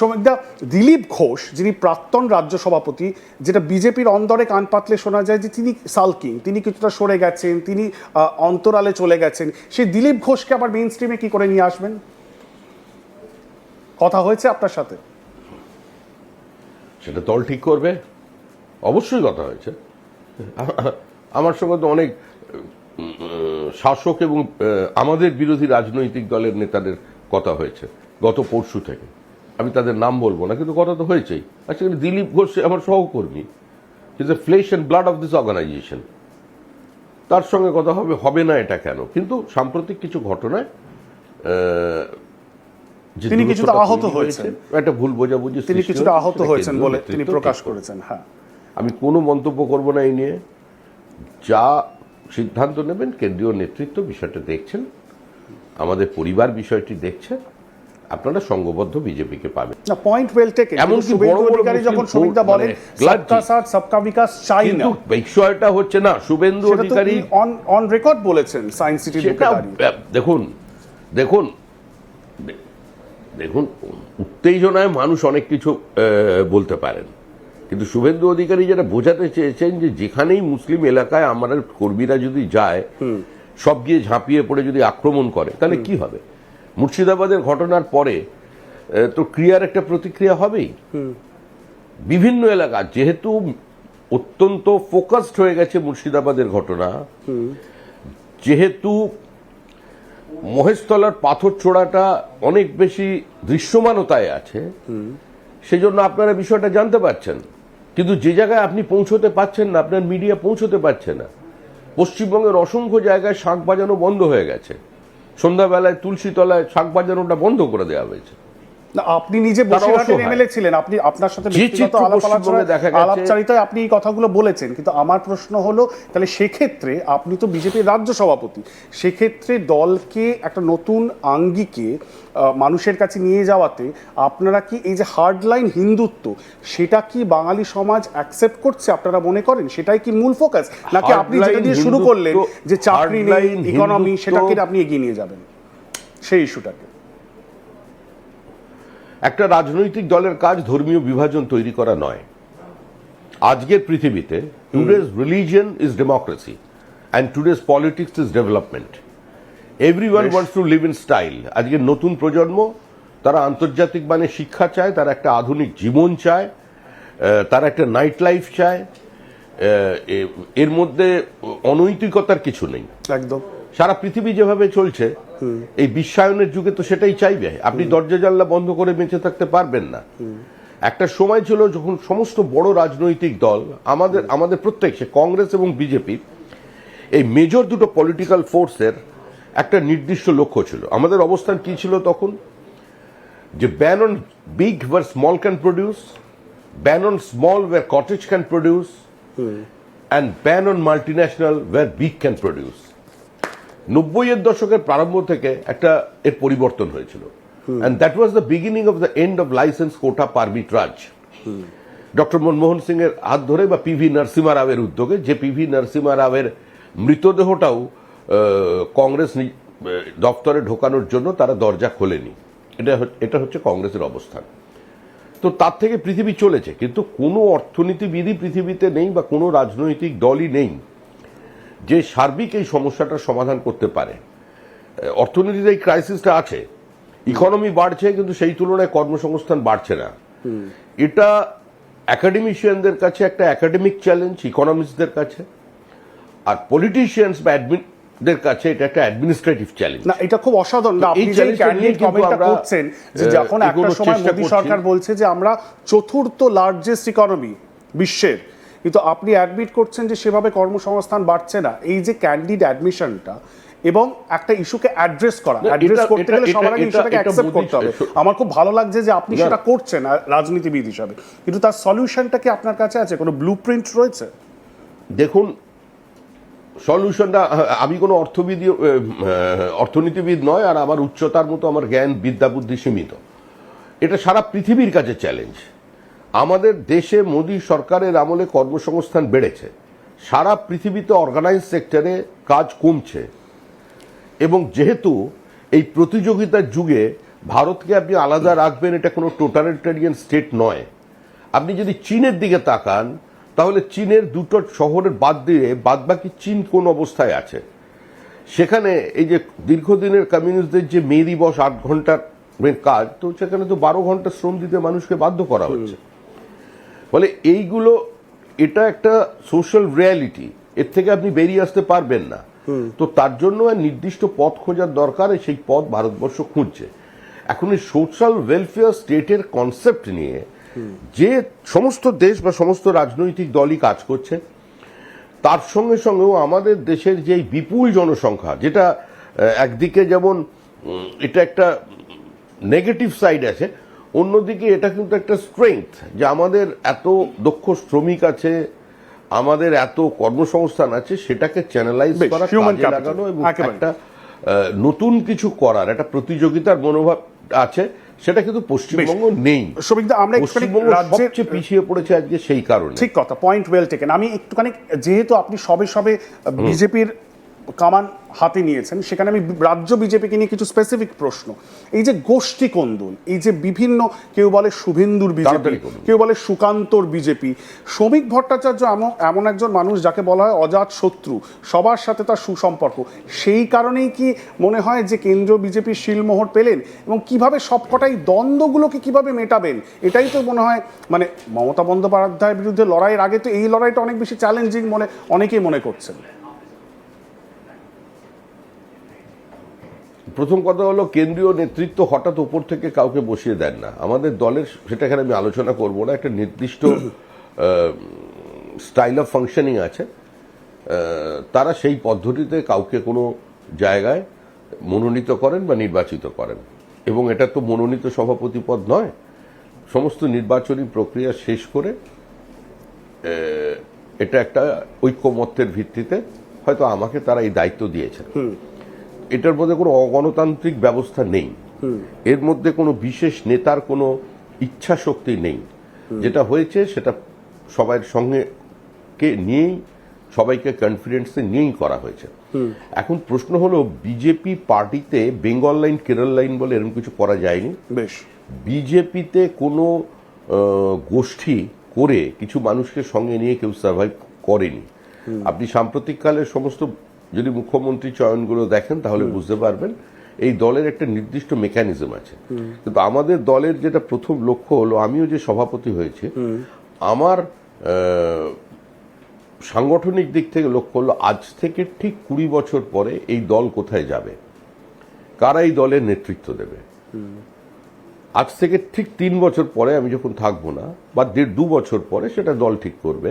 শ্রমিকদা দিলীপ ঘোষ, যিনি প্রাক্তন রাজ্য সভাপতি, যেটা বিজেপির অন্দরে কান পাতলে শোনা যায় যে তিনি সালকিং, তিনি কিছুটা সরে গেছেন, তিনি অন্তরালে চলে গেছেন। সেই দিলীপ ঘোষকে আবার মেইন স্ট্রিমে কি করে নিয়ে আসবেন? কথা হয়েছে আপনার সাথে? সেটা দল ঠিক করবে? অবশ্যই কথা হয়েছে। আমার সঙ্গে তো অনেক, শাসক এবং আমাদের বিরোধী রাজনৈতিক দলের নেতাদের কথা হয়েছে, গত পরশু থেকে। আমি তাদের নাম বলব না কিন্তু কথা তো হয়েছেই। আচ্ছা কিন্তু দিলীপ ঘোষ আমার সহকর্মী। Is a flesh and blood of this organisation তার সঙ্গে কথা হবে হবে না এটা কেন? কিন্তু সাম্প্রতিক কিছু ঘটনায় তিনি কিছুটা আহত হয়েছেন। একটা ভুল বোঝাবুঝি তিনি কিছুটা আহত হয়েছেন বলে তিনি প্রকাশ করেছেন হ্যাঁ। আমি কোনো মন্তব্য করব না এই নিয়ে। যা সিদ্ধান্ত নেবেন কেন্দ্রীয় নেতৃত্ব বিষয়টা দেখছেন আমাদের পরিবার বিষয়টি দেখছে আপনারা সংঘবদ্ধ বিজেপিকে পাবেন। না পয়েন্ট ওয়েল টেকেন এমনকি বড় বড় অধিকারী যখন মুসলিম শ্রমিকদা বলেন মানে সবকা সাথ সবকা বিকাশ চাই না। কিন্তু বিষয়টা হচ্ছে না Suvendu Adhikari on on record বলেছেন সায়েন্স বুকে সেটা দেখুন দেখুন দেখুন উত্তেজনায় মানুষ অনেক কিছু বলতে পারেন। কিন্তু শুভেন্দু অধিকারী যেটা বোঝাতে চেয়েছেন যে যেখানেই মুসলিম এলাকায় আমাদের কর্মীরা যদি যায় সব গিয়ে ঝাঁপিয়ে পড়ে যদি আক্রমণ করে তাহলে কি হবে? মুর্শিদাবাদের ঘটনার পরে তো ক্রিয়ার একটা প্রতিক্রিয়া হবেই। বিভিন্ন এলাকা যেহেতু অত্যন্ত ফোকাসড হয়ে গেছে মুর্শিদাবাদের ঘটনা যেহেতু মহেশতলার পাথর ছোড়াটা অনেক বেশি দৃশ্যমানতায় আছে সেজন্য আপনারা বিষয়টা জানতে পারছেন। কিন্তু যে জায়গায় আপনি পৌঁছতে পারছেন না আপনার মিডিয়া পৌঁছতে পারছে না পশ্চিমবঙ্গের অসংখ্য জায়গায় শাঁখ বাজানো বন্ধ হয়ে গেছে। সন্ধ্যাবেলায় তুলসীতলায় শাক বাজানোটা বন্ধ করে দেওয়া হয়েছে। না আপনি নিজে বসিরহাটের এমএলএ ছিলেন আপনি আপনার সাথে ব্যক্তিগত আলাপচারিতায় আপনি এই কথাগুলো বলেছেন কিন্তু আমার প্রশ্ন হলো তাহলে সেক্ষেত্রে আপনি তো বিজেপির রাজ্য সভাপতি সেক্ষেত্রে দলকে একটা নতুন আঙ্গিকে মানুষের কাছে নিয়ে যাওয়াতে আপনারা কি এই যে হার্ডলাইন হিন্দুত্ব সেটা কি বাঙালি সমাজ অ্যাকসেপ্ট করছে আপনারা মনে করেন? সেটাই কি মূল ফোকাস নাকি আপনি যেটা দিয়ে শুরু করলেন যে চাকরি নেই ইকোনমি সেটাকে আপনি এগিয়ে নিয়ে যাবেন? সেই ইস্যুটাকে একটা রাজনৈতিক দলের কাজ ধর্মীয় বিভাজন তৈরি করা নয়। আজকের পৃথিবীতে today's religion is democracy and today's politics is development every one wants to live in style আজকের নতুন প্রজন্ম তারা আন্তর্জাতিক মানে শিক্ষা চায় তারা একটা আধুনিক জীবন চায় তারা একটা নাইট লাইফ চায় এর মধ্যে অনৈতিকতার কিছু নেই। একদম। সারা পৃথিবী যেভাবে চলছে এই বিশ্বায়নের যুগে তো সেটাই চাইবে। আপনি দরজা জানলা বন্ধ করে বেঁচে থাকতে পারবেন না। একটা সময় ছিল যখন সমস্ত বড় রাজনৈতিক দল আমাদের আমাদের প্রত্যেক সে কংগ্রেস এবং বিজেপি এই মেজর দুটো পলিটিক্যাল ফোর্সের একটা নির্দিষ্ট লক্ষ্য ছিল। আমাদের অবস্থান কি ছিল তখন? যে ban on big where small can produce ban on small where cottage can produce and ban on multinational where big can produce নব্বইয়ের দশকের প্রারম্ভ থেকে একটা এর পরিবর্তন হয়েছিল। And that was the beginning of the end of license quota permit raj doctor Manmohan Singh এর হাত ধরে বা পিভি নরসিমা রাওয়ের উদ্যোগে যে পিভি নরসিমা রাওয়ের মৃতদেহটাও কংগ্রেস দপ্তরে ঢোকানোর জন্য তারা দরজা খোলেনি। এটা এটা হচ্ছে কংগ্রেসের অবস্থান। তো তার থেকে পৃথিবী চলেছে কিন্তু কোনো অর্থনীতিবিদই পৃথিবীতে নেই বা কোনো রাজনৈতিক দলই নেই। যে সার্বিক এই সমস্যাটার সমাধান করতে পারে। আহ, অর্থনীতিতে এই ক্রাইসিসটা আছে। ইকোনমি বাড়ছে কিন্তু সেই তুলনায় কর্মসংস্থান বাড়ছে না। এটা একাডেমিশিয়ানদের কাছে একটা একাডেমিক চ্যালেঞ্জ ইকোনমিস্টদের কাছে। আর পলিটিশিয়ানস বা অ্যাডমিনদের কাছে এটা একটা অ্যাডমিনিস্ট্রেটিভ চ্যালেঞ্জ না এটা খুব অসাধারণ। আপনি যে ক্যান্ডিডেট কমেন্টটা করছেন যে যখন একটা সময় মোদী সরকার বলছে যে আমরা চতুর্থ লার্জেস্ট ইকোনমি বিশ্বের। কিন্তু আপনি অ্যাডমিট করছেন যে সেভাবে কর্মসংস্থান বাড়ছে না। এই যে ক্যান্ডিড অ্যাডমিশনটা এবং একটা ইস্যুকে অ্যাড্রেস করা। অ্যাড্রেস করতে গেলে সবার আগে ইস্যুটাকে অ্যাকসেপ্ট করতে হবে। আমার খুব ভালো লাগছে যে আপনি। সেটা করছেন রাজনীতিবিদ হিসাবে। কিন্তু তার সলিউশনটা কি আপনার কাছে আছে? কোনো ব্লু প্রিন্ট রয়েছে? দেখুন সলিউশনটা আমি কোনো অর্থবিদ অর্থনীতিবিদ নয় আর আমার উচ্চতার মতো আমার জ্ঞান বিদ্যা বুদ্ধি সীমিত। এটা সারা পৃথিবীর কাছে চ্যালেঞ্জ আমাদের দেশে মোদী সরকারের আমলে কর্মসংস্থান বেড়েছে। সারা পৃথিবীতে অর্গানাইজ সেক্টরে কাজ কমছে। এবং যেহেতু এই প্রতিযোগিতার যুগে ভারতকে আপনি আলাদা রাখবেন এটা কোনো টোটালিটারিয়ান স্টেট নয়। আপনি যদি চীনের দিকে তাকান তাহলে চীনের দুটো শহরের বাদ দিয়ে বাদ বাকি চীন কোন অবস্থায় আছে? সেখানে এই যে দীর্ঘদিনের কমিউনিস্টদের যে মে দিবস আট ঘণ্টার কাজ তো সেখানে তো বারো ঘণ্টা শ্রম দিতে মানুষকে বাধ্য করা হচ্ছে। ফলে এইগুলো এটা একটা সোশ্যাল রিয়ালিটি এর থেকে আপনি বেরিয়ে আসতে পারবেন না। তো তার জন্য নির্দিষ্ট পথ খোঁজার দরকার সেই পথ ভারতবর্ষ খুঁজছে। এখন এই সোশ্যাল ওয়েলফেয়ার স্টেটের কনসেপ্ট নিয়ে যে সমস্ত দেশ বা সমস্ত রাজনৈতিক দলই কাজ করছে তার সঙ্গে সঙ্গেও আমাদের দেশের যে বিপুল জনসংখ্যা যেটা একদিকে যেমন এটা একটা নেগেটিভ সাইড আছে অন্যদিকে এটা কিন্তু একটা স্ট্রেংথ যে আমাদের এত দক্ষ শ্রমিক আছে আমাদের এত কর্মসংস্থান আছে সেটাকে চ্যানেলাইজ করা কাজে লাগানো এবং একটা নতুন কিছু করার একটা প্রতিযোগিতার মনোভাব আছে সেটা কিন্তু পশ্চিমবঙ্গ নেই। আমরা পশ্চিমবঙ্গ সবচেয়ে পিছিয়ে পড়েছে আজকে সেই কারণে। ঠিক কথা পয়েন্ট ওয়েল টেকেন আমি একটুখানি যেহেতু আপনি সবে সবে বিজেপির কামান হাতে নিয়েছেন সেখানে আমি রাজ্য বিজেপিকে নিয়ে কিছু স্পেসিফিক প্রশ্ন। এই যে গোষ্ঠী কোন্দল এই যে বিভিন্ন কেউ বলে শুভেন্দুর বিজেপি কেউ বলে সুকান্তর বিজেপি শ্রমিক ভট্টাচার্য এমন এমন একজন মানুষ যাকে বলা হয় অজাত শত্রু সবার সাথে তার সুসম্পর্ক। সেই কারণেই কি মনে হয় যে কেন্দ্রীয় বিজেপি শিলমোহর পেলেন? এবং কীভাবে সবকটাই দ্বন্দ্বগুলোকে কীভাবে মেটাবেন? এটাই তো মনে হয় মানে মমতা বন্দ্যোপাধ্যায়ের বিরুদ্ধে লড়াইয়ের আগে তো এই লড়াইটা অনেক বেশি চ্যালেঞ্জিং মনে অনেকেই মনে করছেন। প্রথম কথা হলো, কেন্দ্রীয় নেতৃত্ব হঠাৎ উপর থেকে কাউকে বসিয়ে দেন না। আমাদের দলের সেটা এখানে আমি আলোচনা করব না, একটা নির্দিষ্ট স্টাইল অফ ফাংশনিং আছে। তারা সেই পদ্ধতিতে কাউকে কোনো জায়গায় মনোনীত করেন বা নির্বাচিত করেন। এবং এটা তো মনোনীত সভাপতি পদ নয়। সমস্ত নির্বাচনী প্রক্রিয়া শেষ করে এটা একটা ঐক্যমত্যের ভিত্তিতে হয়তো আমাকে তারা এই দায়িত্ব দিয়েছেন। এটার মধ্যে কোনো অগণতান্ত্রিক ব্যবস্থা নেই। এর মধ্যে কোনো বিশেষ নেতার কোনো ইচ্ছা শক্তি নেই। যেটা হয়েছে সেটা সবার সঙ্গে কে নিয়েই সবাইকে কনফিডেন্সে নিয়েই করা হয়েছে। এখন প্রশ্ন হলো বিজেপি পার্টিতে বেঙ্গল লাইন কেরল লাইন বলে এরকম কিছু করা যায়নি? বেশ। বিজেপিতে কোনো গোষ্ঠী করে কিছু মানুষকে সঙ্গে নিয়ে কেউ সার্ভাইভ করেনি। আপনি সাম্প্রতিককালে সমস্ত যদি মুখ্যমন্ত্রী চয়নগুলো দেখেন তাহলে বুঝতে পারবেন এই দলের একটা নির্দিষ্ট মেকানিজম আছে। কিন্তু আমাদের দলের যেটা প্রথম লক্ষ্য হলো আমিও যে সভাপতি হয়েছে আমার সাংগঠনিক দিক থেকে লক্ষ্য হলো আজ থেকে ঠিক কুড়ি বছর পরে এই দল কোথায় যাবে? কারা এই দলের নেতৃত্ব দেবে? আজ থেকে ঠিক তিন বছর পরে আমি যখন থাকব না বা দেড় দু বছর পরে সেটা দল ঠিক করবে